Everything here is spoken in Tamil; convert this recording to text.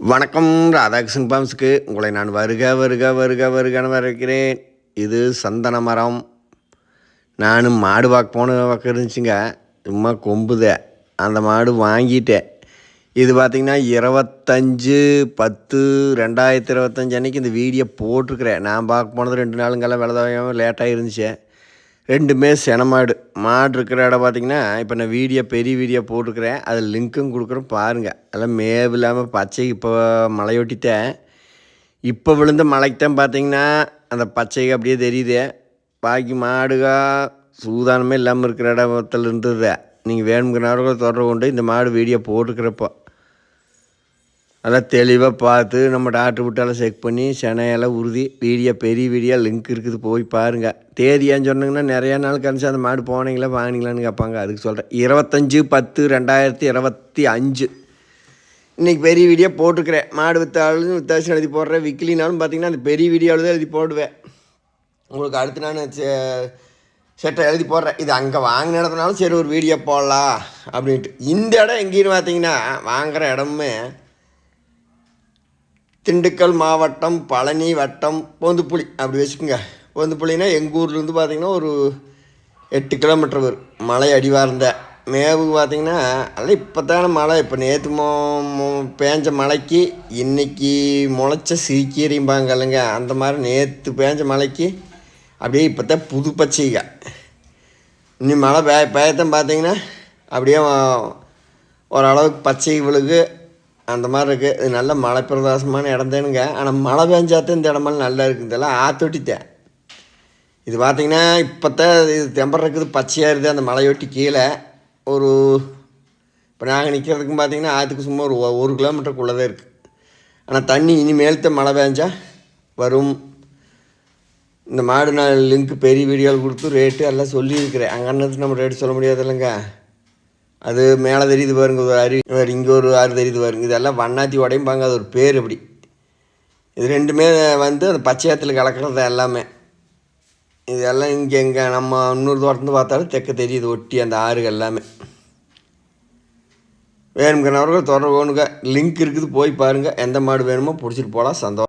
வணக்கம் ராதாகிருஷ்ணன் பாம்ஸுக்கு. உங்களை நான் வருக வருக வருக வருகன்னு வரைக்கிறேன் இது சந்தன மரம். நான் மாடு பார்க்க போன பார்க்க இருந்துச்சுங்க. சும்மா கொம்புத. அந்த மாடு வாங்கிட்டேன். இது பார்த்திங்கன்னா இருபத்தஞ்சு பத்து ரெண்டாயிரத்தி இருபத்தஞ்சு அன்னைக்கு இந்த வீடியோ போட்டிருக்கிறேன். நான் பார்க்க போனது ரெண்டு நாளுங்கெல்லாம் விளதாமல் லேட்டாக இருந்துச்சு ரெண்டுமே சென மாடு மாடு இருக்கிற இடம் பார்த்தீங்கன்னா இப்போ நான் வீடியோ பெரிய வீடியோ போட்டிருக்கிறேன். அதில் லிங்க்கும் கொடுக்குறேன் பாருங்கள் அதெல்லாம் மேவு இல்லாமல் பச்சை இப்போ மலையொட்டிட்டேன் இப்போ விழுந்த மலைக்கு தான் பார்த்தீங்கன்னா அந்த பச்சைக்கு அப்படியே தெரியுது. பாக்கி மாடுகா சூதானமே இல்லாமல் இருக்கிற இடத்துல இருந்தது. நீங்கள் வேணுங்கிறவர்கள் தொடர்பு கொண்டு இந்த மாடு வீடியோ போட்டுக்கிறப்போ நல்லா தெளிவாக பார்த்து நம்ம டாக்டர் விட்டால செக் பண்ணி செனையெல்லாம் உறுதி. வீடியோ பெரிய வீடியோ லிங்க் இருக்குது போய் பாருங்கள் தேதியான்னு சொன்னீங்கன்னா நிறையா நாள் கழிச்சு அந்த மாடு போனீங்களா வாங்கினீங்களான்னு கேட்பாங்க. அதுக்கு சொல்கிறேன் இருபத்தஞ்சி பத்து ரெண்டாயிரத்தி இருபத்தி அஞ்சு. இன்றைக்கி பெரிய வீடியோ போட்டுருக்கிறேன். மாடு விற்றாலும் வித்தாசம் எழுதி போடுறேன். விக்கிலினாலும் பார்த்தீங்கன்னா அந்த பெரிய வீடியோவில் தான் எழுதி போடுவேன். உங்களுக்கு அடுத்து நான் செட்டை எழுதி போடுறேன். இது அங்கே வாங்கின இடத்துனாலும் சரி ஒரு வீடியோ போடலாம் அப்படின்ட்டு. இந்த இடம் எங்கேன்னு பார்த்தீங்கன்னா வாங்குகிற இடமுமே திண்டுக்கல் மாவட்டம் பழனி வட்டம் போந்துப்புளி அப்படி வச்சுக்கோங்க. போந்துப்புளினா எங்கள் ஊர்லேருந்து பார்த்திங்கன்னா ஒரு எட்டு கிலோமீட்டர் வரும். மலை அடிவார்ந்த. மேவு பார்த்திங்கன்னா அதெல்லாம் இப்போ தானே மழை. இப்போ நேற்று மோ பேஞ்ச மழைக்கு இன்னைக்கு முளைச்ச சிரிக்கீரிம்பாங்க இல்லைங்க அந்த மாதிரி நேற்று பேஞ்ச மழைக்கு அப்படியே இப்போ தான் புது பச்சைங்க இன்னி மழை பே பெய்யத்தான் பார்த்தீங்கன்னா அப்படியே ஓரளவுக்கு பச்சை விழுகு. அந்த மாதிரி இருக்குது இது நல்ல மலை பிரதேசமான இடம் தானுங்க ஆனால் மழை பெஞ்சாத்தான் இந்த இடமெல்லாம் நல்லா இருக்குது இதெல்லாம் ஆத்தொட்டித்தேன் இது பார்த்திங்கன்னா இப்போ தான் இது தெம்பர் இருக்குது பச்சையாக இருக்குது அந்த மலையொட்டி கீழே ஒரு இப்போ நாங்கள் நிற்கிறதுக்கும் பார்த்தீங்கன்னா ஆற்றுக்கு சும்மா ஒரு ஒரு கிலோமீட்டருக்குள்ளே தான் இருக்குது ஆனால் தண்ணி இனிமேல் தான் மழை பெஞ்சா வரும். இந்த மாடு நான் லிங்க் பெரிய வீடியோவில் கொடுத்து ரேட்டு எல்லாம் சொல்லியிருக்கிறேன். அங்கே அண்ணது நம்ம ரேட்டு சொல்ல முடியாது இல்லைங்க அது மேலே தெரியுது பாருங்க ஒரு அரு இங்கே ஒரு ஆறு தெரியுது பாருங்க. இதெல்லாம் வண்ணாத்தி உடையும்பாங்க அது ஒரு பேர் அப்படி. இது ரெண்டுமே வந்து அந்த பச்சையத்தில் கலக்கிறது எல்லாமே. இதெல்லாம் இங்கே எங்கே நம்ம இன்னொரு தோட்டத்து பார்த்தாலும் தெற்க தெரியுது ஒட்டி அந்த ஆறுகள் எல்லாமே. வேணுங்கிறவர்கள் தொடர்பு வேணுங்க லிங்க் இருக்குது போய் பாருங்கள் எந்த மாடு வேணுமோ பிடிச்சிட்டு போகலாம். சந்தோஷம்.